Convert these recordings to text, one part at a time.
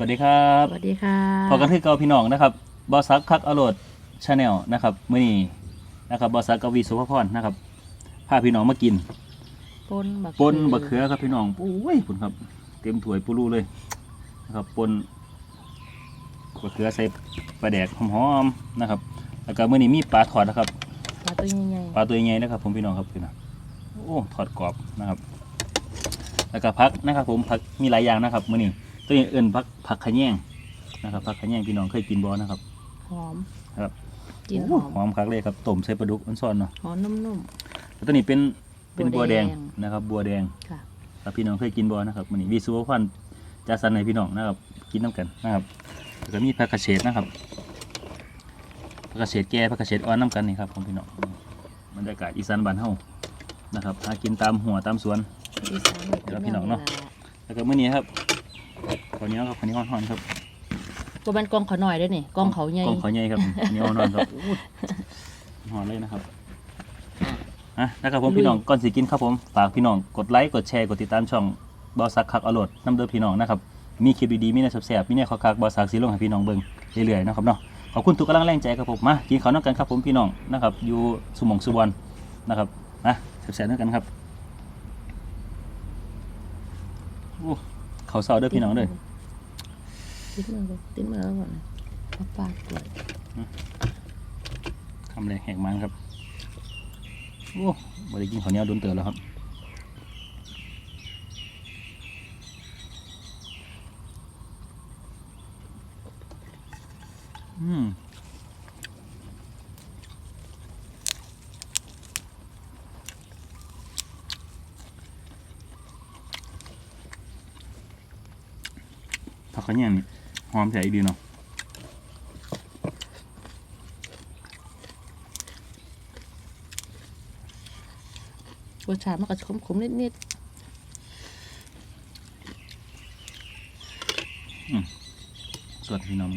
สวัสดีครับสวัสดีค่ะพอกันที่เกาพี่น้องนะครับบอสักคักอโรดชาแนลนะครับมื่อนี้นะครับบอสักกวีสุภพรนะครับพาพี่น้องมากินปนบักปนบะเขือครับพี่น้องปุ้ยปุ่นครับ เต็มถ้วยปุรูเลยนะครับปนบะเขือใส่ปลาแดกหอมๆนะครับแล้วก็มื่อนี้มีปลาทอดนะครับปลาตัวใหญ่ปลาตัวใหญ่ๆนะครับ ผมพี่น้องครับพี่นะโอ้ทอดกรอบนะครับ แล้วก็พักนะครับ ผมพักมีหลายอย่างนะครับมื่อนี้ ตัวนี้เอิ้นพักผักขะแยงนะครับผักขะแยงพี่น้องเคยกินบ่นะครับๆหอมครับกลินหโอ้อม หอมคักเลยครับต้มใส่ปลาดุกอันซ่อนเนาะหอมนุ่ม แล้วตัวนี้เป็นเป็นบับัววแดแดงง นะครับ บัวแดงๆ ค่ะ ครับพี่น้องเคยกินบ่นะครับมันนี้วิสุวพันธ์จาสันให้พี่น้องนะครับ กินน้ำกันนะครับแล้วก็มีผักกระเฉดนะครับผักกระเฉดแก่ผักกระเฉดอ่อนน้ำกันนี่ครับของพี่น้องบรรยากาศอีสานบ้านเฮานะครับหากินตามหัวตามสวน อีสานเดี๋ยวพี่น้องเนาะ แล้วก็มื้อนี้ครับ ข้าวเหนียวครับข้าวเหนียวฮ้อนๆครับก็เป็นกองเขาหน่อยด้วยนี่กองเขาใหญ่กล้องข้าวใหญ่ครับข้าวเหนียวฮ้อนๆครับอู้ฮ้อนเลยนะครับอะนะครับผมพี่น้องก่อนสิกินครับผมฝากพี่น้องกดไลค์กดแชร์กดติดตามช่องบอสักคักอรรถน้ำเด้อพี่น้องนะครับมีคลิปดีๆมีในแซ่บๆมีในขอคักบอสักสีลงให้พี่น้องเบิ่งเรื่อยๆนะครับเนาะขอบคุณทุกกำลังแรงใจครับผมมากินข้าวน้ำกันครับผมพี่น้องนะครับอยู่สุหมองสุวรรณนะครับนะแซ่บๆด้วยกันครับโอ้ข้าวเสาเด้อพี่น้องเด้อ ติดมือเลยติดมือแล้วก่อนนะเอาปากเลยคำแรกแหกมันครับ โอ้บริกินข้าวเหนียวโดนเตือนแล้วครับอืมผักขะแยงนี่ หอมใส่อีกดีเนาะรสชาติมันก็ขมๆนิดสวัสดีน้อง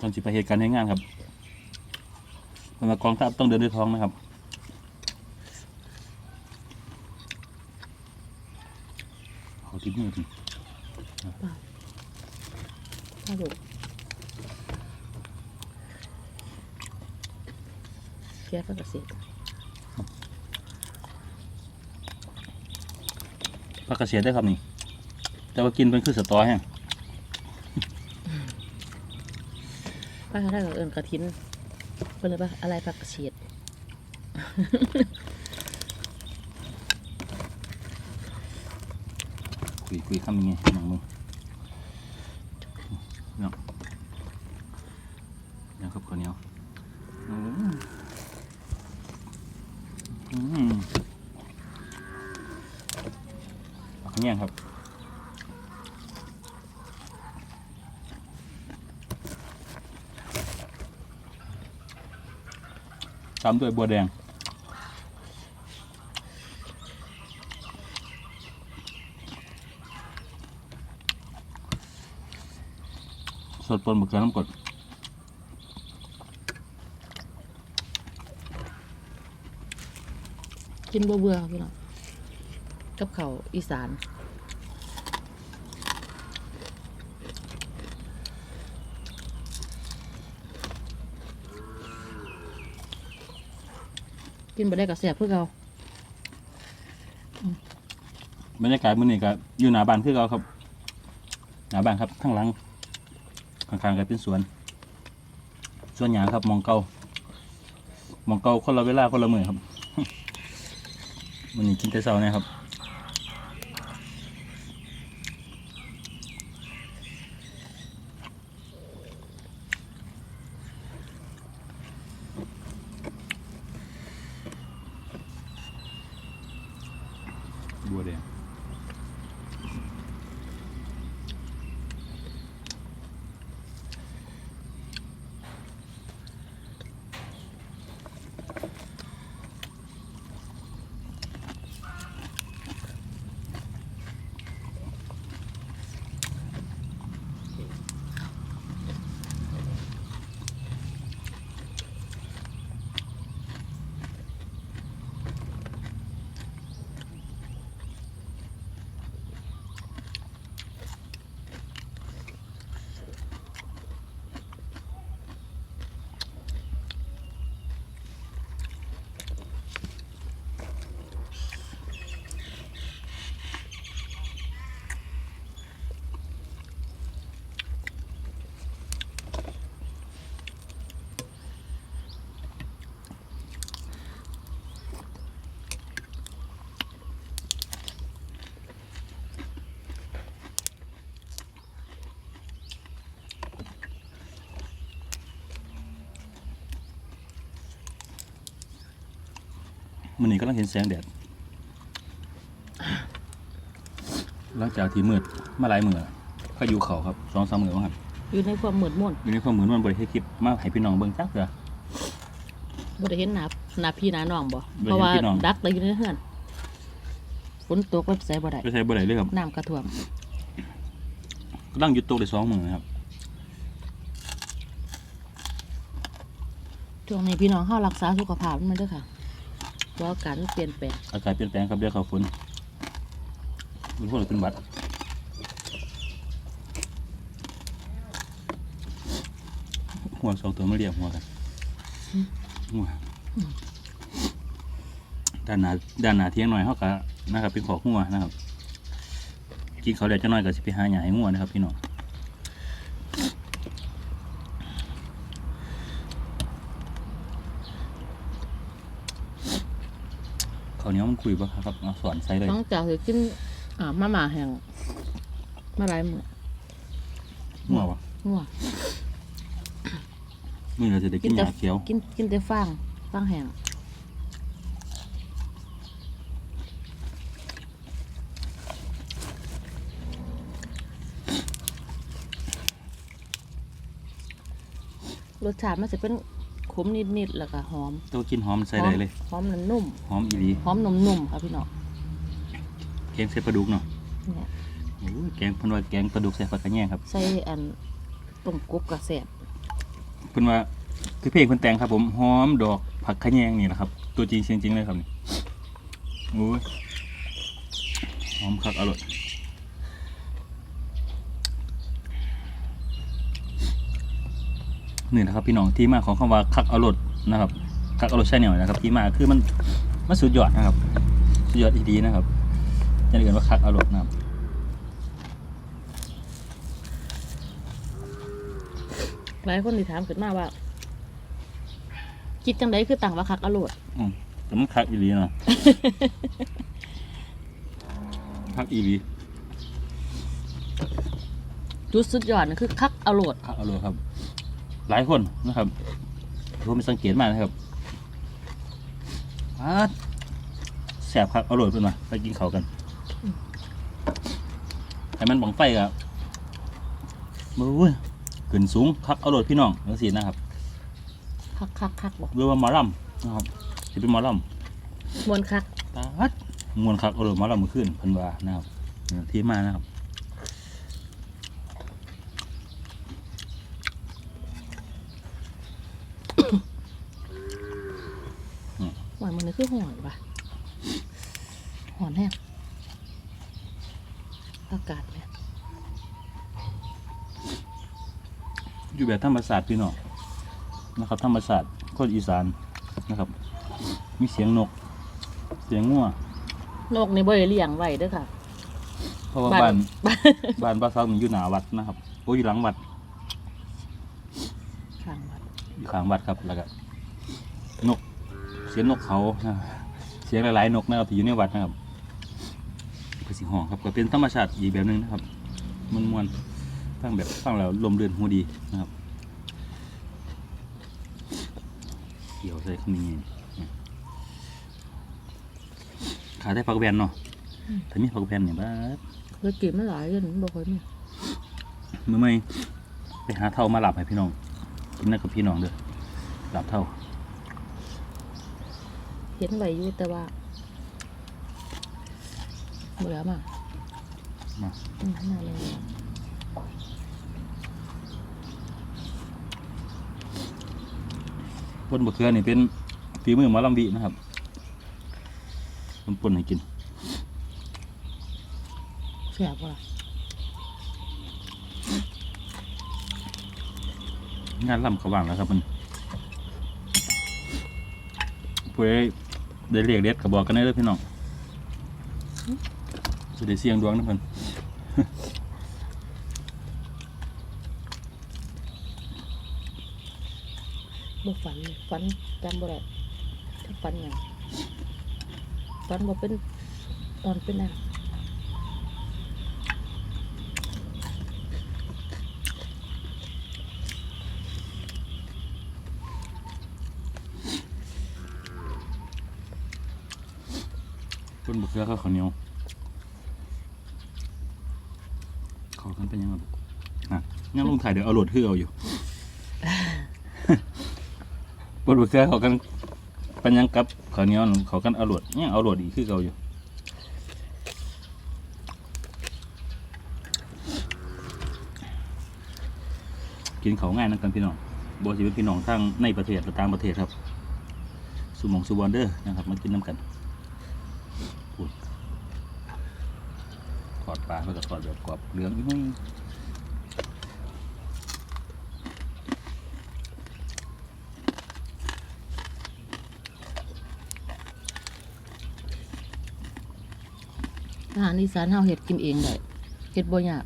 อื้อหือตอนสิไปเหตุการณ์ให้งานครับมันมากองทัพต้องเดินด้วยท้องนะครับเขาทิ้งมือทิ้งๆถ้าดุเพี้ยก็กระเสียพักกระเสียได้ครับนี่ แต่ว่ากินเป็นคือสตอแห้ง ป้าได้กับเอิญกระทินเป็นเลยป่ะอะไรผักกระเฉียดคุยคุยคำยังไงหนังมึงเนาะเดี๋ยวครับข้าวเหนียวอืมอืมเอาข้าวเหนียวครับ ตามด้วยบัวแดง สดปนบะเขือน้ำกดกินบ่เบื่อพี่น้องกับเขาวอีสาน กินบ่ได้กับเสียบเพื่อเราบรรยากาศมื้อนี้ก็อยู่หน้าบ้านคือเราครับหน้าบ้านครับข้างหลังข้างๆก็เป็นสวน สวนหยางครับมองเก่ามองเก่าคนละเวลาคนละมือครับมื้อนี้กินแต่เช้านะครับ มันนี่ก็ต้องเห็นแสงแดด หลังจากที่มืดมาหลายมือก็อยู่เขาครับสองสามมือครับอยู่ในความมืดมนอยู่ในความมืดมันบริให้คลิปมาให้พี่น้องเบิ่งจักเถอะบ่ได้เห็นหน้าหน้าพี่หน้าน้องบ่บ่เห็นเพราะว่าพี่น้องดักแต่อยู่ในเฮือนฝนตกไปใส่บ่ได้ไม่ใช่บ่ได้เลยครับน้ำกระท่วมก็ตั้งหยุดตกได้สองมือครับช่วงนี้พี่น้องเฮารักษาสุขภาพมันเด้อค่ะ เพราะอากาศเปลี่ยนแปลงอากาศเปลี่ยนแปลงครับเดี๋ยวเขาฝนเป็นพวกเป็นหวัดหัวสองตัวไม่เรียกหัวกันหัวด้านหนาด้านหนาเที่ยงหน่อยเขาก็นะครับเป็นขอหัวนะครับกินเขาเดี๋ยวจะน้อยก็สิไปหาหยาให้หัวนะครับพี่น้องาวเหนียวมันคุยปะครับเอาสอนใส่เลยหลังจากที่กินอ่ามาม่าแห้งมาหลายมื้อหัววะงัวมือเราจะได้กินหแต่ยาเขียว กินกินแต่ฟางฟางแห้งรสชาติมันจะเป็น ขมนิดๆแล้วก็หอมตัวกินหอมใส่ได้เลย หอมนุ่มหอมอีหลีๆหอมนุ่มๆค่ะพี่น้องแกงใส่ปลาดุกเนาะเนี่ยโอ้ยแกงเพิ่นว่าแกงปลาดุกใส่ผักกระแยงครับใส่อันต้มกบกระแสบเพิ่นว่าคือเพลงเพิ่นแต่งครับ ผมหอมดอกผักขะแยงนี่แหละครับ ตัวจริงเสียงจริงเลยครับนี่โอ้ยหอมคักอร่อย นี่นะครับพี่น้องที่มาของคำว่าคักอร่อยนะครับคักอร่อยใช่แนวนะครับ ที่มาคือมันมันสุดยอดนะครับ สุดยอดอีดีนะครับอย่าเรียกว่าคักอร่อยนะครับหลายคนที่ถามขึ้นมาว่า คิดจังไดคือต่างว่าคักอร่อยอืมแต่มันคักอีหลีเนาะคักอีหลีจุดสุดยอดนะคือคักอร่อยคักอร่อยครับ หลายคนนะครับผมไปสังเกตมานะครับว้าดแสบคักอร่อยเพิ่นมาไปกินเขาวกันแต่มันบังไฟกับมือขึ้นสูงคักอร่อยพี่น้องจังซี่นะครับคักคักคักบอกเรียกว่าหมอลำนะครับสิเป็นหมอลมวนคักำตาดมวนคักอร่อยหมอลำเมื่อคืนเพิ่นว่านะครับเนี่ยที่มานะครับ หวานมันนี่ คือหอนปะหอนแห้งอากาศเนี่ยอยู่แบบธรรมศาสตร์พี่น้องนะครับ ธรรมศาสตร์คนอีสานนะครับ มีเสียงนก เสียงงัวนกนี่บ่ได้เลี้ยงไว้เด้อค่ะ เพราะว่าบ้าบ้านนบ้านป้าซักมันอยู่หน้าวัดนะครับโอ้ยอยู่หลังวัดข้างวัดอยู่ข้างวัดครับแล้วก็นก เสียงนกเขานะเสียงหลายๆนกนะครับที่อยู่ในวัดนะครับเป็นสิ่งห้องครับก็เป็นธรรมชาติอีกแบบหนึงนะครับมันมวนฟังแบบฟังแล้วลมเรือนหูดีนะครับเขียวใส่ขมิ้นขาได้ผักแวนเนาะถ้ามีผักแวนเนี่ยบ้าดเคยกินมาหลายเดือนบ่เคยมีมื่อไม่ไปหาเท่ามาหลับให้พี่น้องกินนั่นกับพี่น้องเด้อหลับเท่า เห็นไว้อยู่แต่ว่าเบื่อมากมาอืมน่าเลยบนบะเขือนี่เป็นฝีมือหมอลำวีนะครับมันป่นให้กินแซ่บว่ะงานลำเขาว่างแล้วครับมันผู้ใด ได้เรียกเด็ดก็บอกกันได้เลยพี่น้องจะได้เสียงดวงนะเพิ่นบ่ฝันฝันจำบ่ได้ถ้าฝันอยังฝันบ่เป็นตอนเป็นอะไร คนบุกเสือข้าวเหนียวขากันเป็นยังไงอะงั้นลุงถ่ายเดี๋ยวเอาโหลดคือเอาอยู่บนบุกเสือขากันเป็นยังกับข้าวเหนียวขากันเอาโหลดเนี่ยเอาโหลดอีกคือเอาอยู่กินเขาง่ายนะกันพี่น้องบสิเป็นพี่น้องทั้งในประเทศและต่างประเทศครับ สุมองสุบอนเดอร์นะครับ มากินน้ำกันอุ้ยข อดปลาเขาจะขอดแบบกรอบเหลืองอุ้ยอาหารอีสานเฮาเฮ็ดกินเองได้เฮ็ดบ่ยาก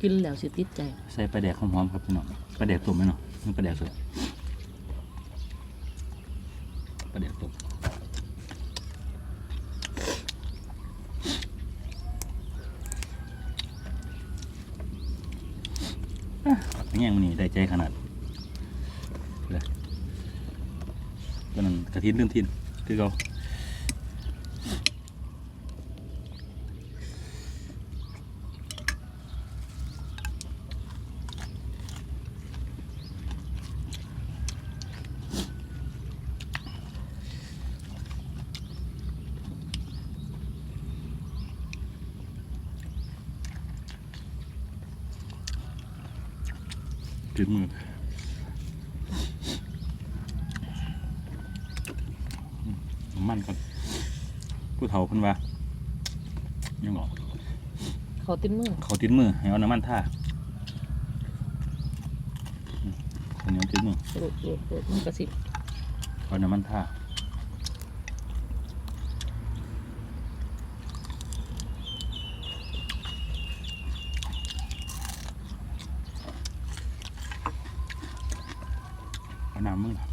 กินแล้วสิติดใจ ใส่ปลาแดกหอมๆครับพี่น้องปลาแดกตุ่มไหมเนาะนี่ปลาแดกสด ประเดี๋ยวตกแง่งมันนี่ได้ใจขนาดเลยก็นั่นกระทินเรื่องทินคือเรา มน้ำมันก่อนผู้เฒ่าเพิ่นว่ายังหรอเขาติดมือเขาติดมือให้เอาน้ำมันท่าอืมคนนี้ติดมือโรดโรดโรดมันก็สิเอาน้ำมันท่าเอาน้ำมึงล่ะ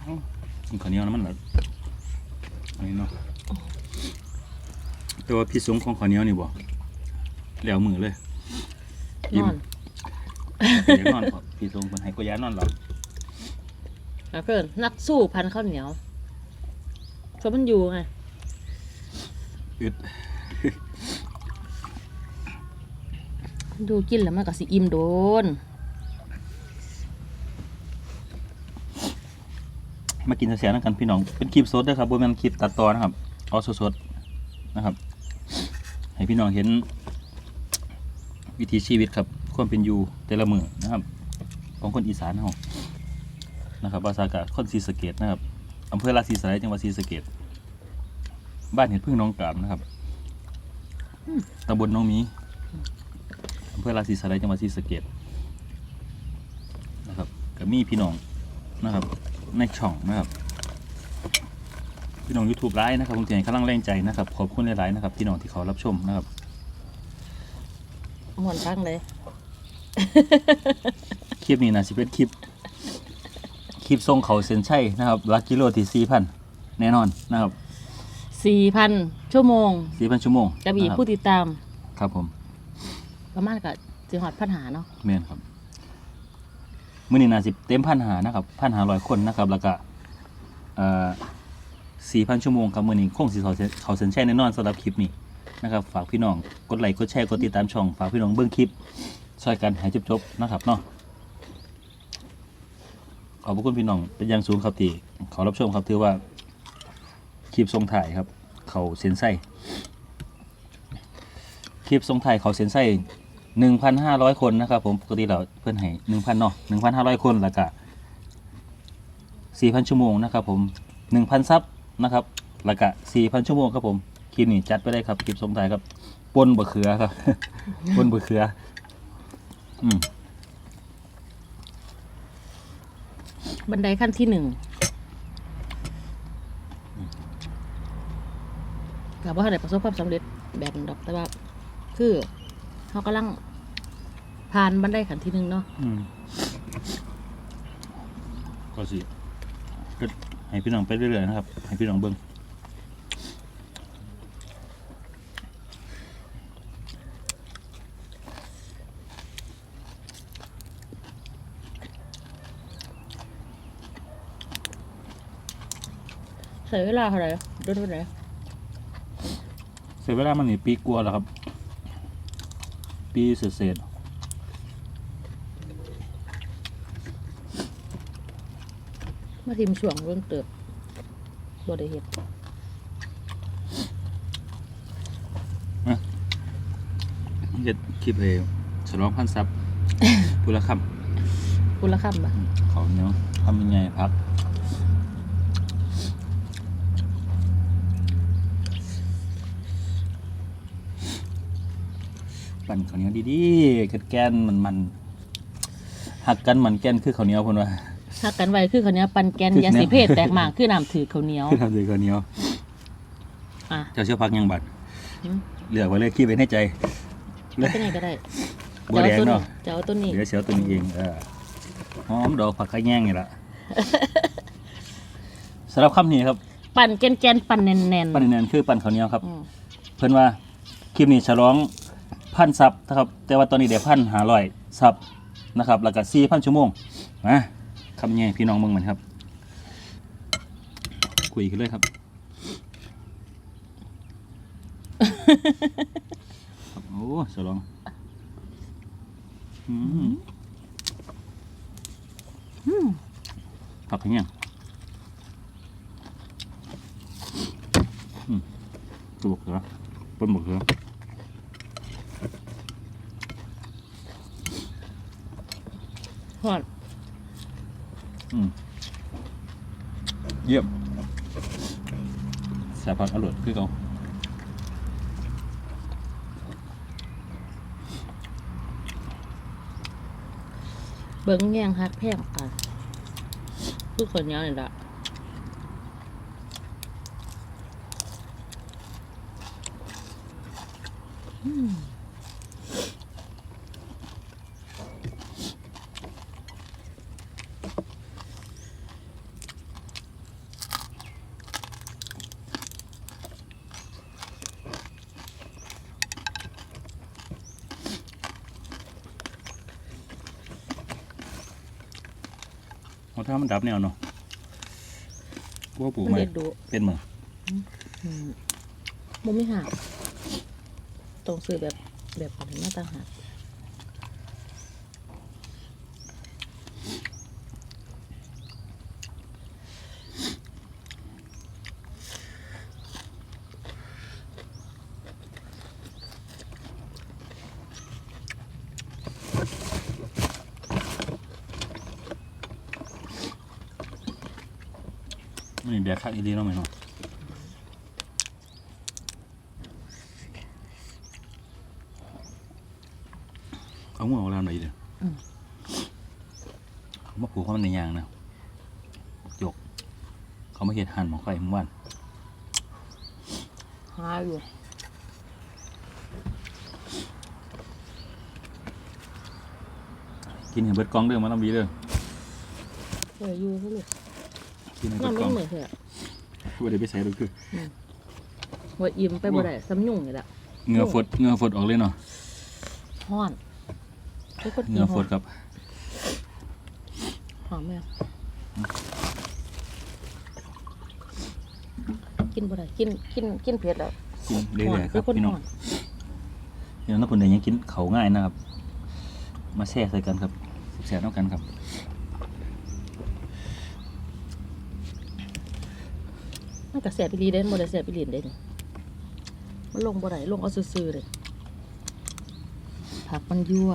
เอ้ากินข้าวเหนียวน้ำมันเหรออันนี้เนาะ แต่ว่าพี่สงของข้าวเหนียวนี่บ่แล้วมือเลยนอนอยากนอนครับพี่สงคนให้ก็ย้ายนอนหรอแล้วเพิ่นนักสู้พันข้าวเหนียวเพราะมันอยู่ไงอึดดูกินแล้วมันก็สิอิ่มโดน มากินเสียงๆกันพี่น้อง เป็นคลิปสดนะครับบ่แม่นคลิปตัดต่อนะครับ เอาสดๆนะครับ ให้พี่น้องเห็น วิถีชีวิตครับความเป็นอยู่แต่ละมือนะครับ ของคนอีสานเฮานะครับภาษากะคนศรีสะเกดนะครับอำเภอราศีสไลยจังหวัดศรีสะเกดบ้านเห็ดพึ่งน้องกามนะครับตำบลน้องมีอำเภอราศีสไลยจังหวัดศรีสะเกดนะครับก็มีพี่น้องนะครับ ในช่องนะครับ พี่น้องยูทูบไลน์นะครับผมเตียนกำลังแรงใจนะครับ ขอบคุณหลายๆนะครับพี่น้องที่เขารับชมนะครับหมวนทั้งเลย คลิปนี้นะสิเป็นคลิป คลิปทรงเขาเซนชัยนะครับลักกิโลที่สี่พันแน่นอนนะครับสี่พันชั่วโมงสี่พันชั่วโมงจะมีผู้ติดตาม ครับผม ประมาณกับจีหอดพันหาเนาะเมนครับมื่อนี้นะสิเต็มพันหานะครับพันหาร้อยคนนะครับ แล้วก็เอ่อ 4,000 ชั่วโมงครับมื้อนี้คงสิเขอเขาเส้นช่แน่นอนสำหรับคลิปนี้นะครับฝากพี่น้องกดไลค์กดแชร์กดติดตามช่องฝากพี่น้องเบื้องคลิปช่วยกันหายจบจบนะครับเนาะขอบพระคุณพี่น้องเป็นอย่างสูงครับที่ขอรับชมครับถือว่าคลิปทรงถ่ายครับ เขาเส้นไส้คลิปทรงถ่ายเขาเส้นไส้าร้อยคนนะครับผมปกติเราเพื่อนให้1,000เนาะ1,500 คนแล้วสี่พันชั่วโมงนะครับผมหนึ่งพันซับ นะครับแล้วก็สี่พันชั่วโมงครับผมคลิปนี้จัดไปได้ครับคลิปทรงถ่ายครับปนบะเขือครับ ปนบะเขือ อืมบันไดขั้นที่หนึ่งกับว่าได้ประสบความสำเร็จแบบนั้นดอกแต่ว่า คือเขากำลังผ่านบันไดขั้นที่หนึ่งเนาะอืมก็สิก็ ให้พี่น้องไปเรื่อยๆนะครับ ให้พี่น้องเบิ้งเสียเวลาเท่าไหร่ดูดูไหนเสียเวลามันนี่ปีกลัวแล้วครับ ปีเศษ มาทิมช่วงเรื่องเติบบ่ได้เฮ็ดๆเฮ็ดคลิปเองฉลองพันซับพูละคคุณละคำปะำเขาเนาะทำยังไงพักปั่นข้าวเหนียวดีๆแกนๆมันมันๆหักกันมันแกนคือข้าวเหนียวคนว่า ถ้ากันไว้คือเขาวเหนี้ยปันแกนคือแนวยาสีเพศแตกหมากคือน้ำถือข้าวเหนียวคือทำเลยข้าวเหนียว อะเจ้าเชื่อพักยังบัดหืมเหลือไว้เลยคิดไว้ในใจแล้วเป็นไงก็ได้บัวแดงเนาะจะเอาตัวนี้เดี๋ยวเสียวตัวนี้เองเออหอมดอกผักกระแยงนี่แหละสำหรับคำนี้ครับ ปั่นแกนแกนๆปั่นแน่นๆปั้นแนนๆคือปั้นข้าวเหนียวครับ อืมเพื่อนว่าคลิปนี้ฉลองพันซับนะครับ แต่ว่าตอนนี้เดี๋ยวพันหาร้อยซับนะครับ แล้วก็สี่พันชั่วโมงนะ คำนี้ให้พี่น้องเมืองเหมันครับ คุยกันเลยครับ ครับโอ้ฉลองอืมผักขยังอืมตัวเขือต้นบกเขือฮอด เยี่ยมแสบพักอร่อยคือเขาเบิ้งแยงฮักแพงอะคือข้าวเหนียนี่ละ เขาถ้ามันดับแนวเนาะกูว่าปลูกมันไหมเด็ดดูเป็นมั้งอืมมันไม่หักต้องซื้อแบบแบบอะไรมาต่างหาก มันนี่แดกคักอีดีเนาะไหมเนาะเขาหัวเอาแล้วไหนเด้ออเขามาผูกเขามันในยางนะจกเขามาเห็ดหั่นหมอไข่เมื่อวานหาอยู่กินเห็นเบิดกล้องเด้อมาลำบีเด้อเอออยู่เขาลูกกินเห็นน้เบิดองกไม่ล้องเหมือนเถอะ ว่าเดี๋ยวไปใส่ดูคือว่าอิ่มไปบ่ได้ซ้ำยุ่งนี่แหละเหงือฝดเหงือฝดออกเลยเนาะห้อนทุกคนเหงือฝดกับหอมไหมอะกินบ่ได้กินกินกินเผ็ดแล้วกินเรื่ห้ออนยๆคคืรัอบคนพี่น้องห้อนพี่น้องทุกคนเดี๋ยวยังกินเขาง่ายนะครับ มาแช่ใส่กันครับแช่ต้องกันครับ มันก็แสบอีหลีเด้บ่ได้แสบอีหลีเด้นี่มันลงบ่ได้ลงเอาซื่อๆเลยผักมันยั่ว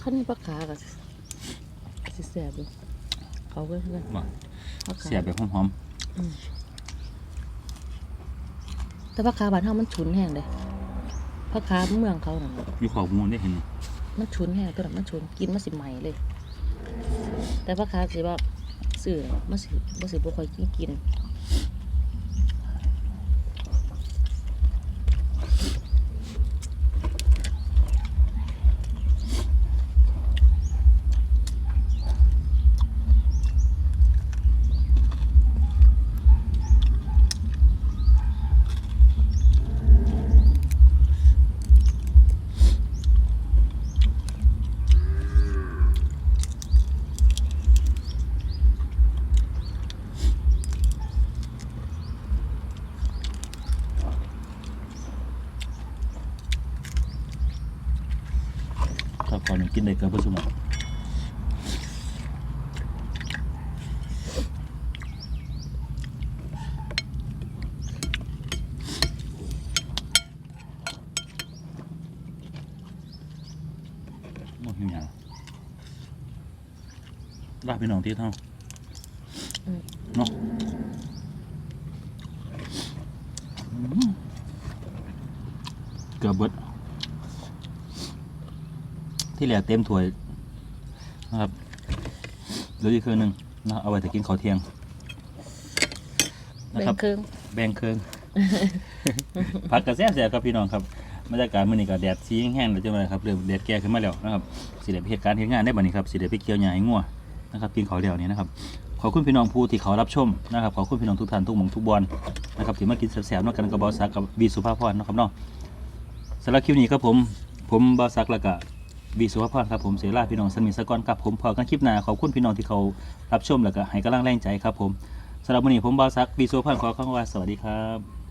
ขั้นปลาขากับสิแสบอยู่เอาไว้เพื่อนว่าปลาขาเสียบแบบหอม แต่ปลาขาบ้านเฮามันฉุนแห้งเลยปลาขาเมืองเขาน่ะๆมีขอบมูลได้เห็นไหมมันฉุนแห้งตัวนั้นมันฉุนกินมันสิใหม่เลย แต่ปลาขาสิว่าซื้อน่ะมันสิมันสิบ่ค่อยกินกิน กินได้เกินเพื่อสมลาพี่น้องที่เท่า อืม เนาะอืมเกือบเบิด ที่เหลือเต็มถ้วยนะครับเหลืออีกเครื่องหนึ่งนะเอาไว้แต่กินข้าวเที่ยงนะแบ่ครังบ ครึ่งแบ่งเครื่อง ผักกระแซ่บๆครับพี่น้องครับบรรยากาศมื้อนี้ก็แดดสีแห้งๆแล้วจังไดครับเริ่มแดดแก่ขึ้นมาแล้วนะครับสิได้ไปเฮ็ดการเฮ็ดงานได้บัดนี้ครับสิได้ไปเกี่ยวหญ้าให้งัวนะครับกินข้าวแล้วนี่นะครับขอบคุณพี่น้องผู้ที่เขารับชมนะครับขอบคุณพี่น้องทุกท่านทุกหม่องทุกบอลนะครับที่มากินแซ่บๆนอกกันกับบอสักกับวีสุภาพรนะครับเนาะสำหรับคลิปนี้ครับผมผมบอสักแล้วก็ วีสุภาพรครับผมเสียลาพี่น้องสมิสกอนครับผมพอกันคลิปหน้าขอบคุณพี่น้องที่เขารับชมแล้วก็ให้กำลังแรงใจครับผมสำหรับวันนี้ผมบอสักวีสุภาพรขอคำว่าสวัสดีครับ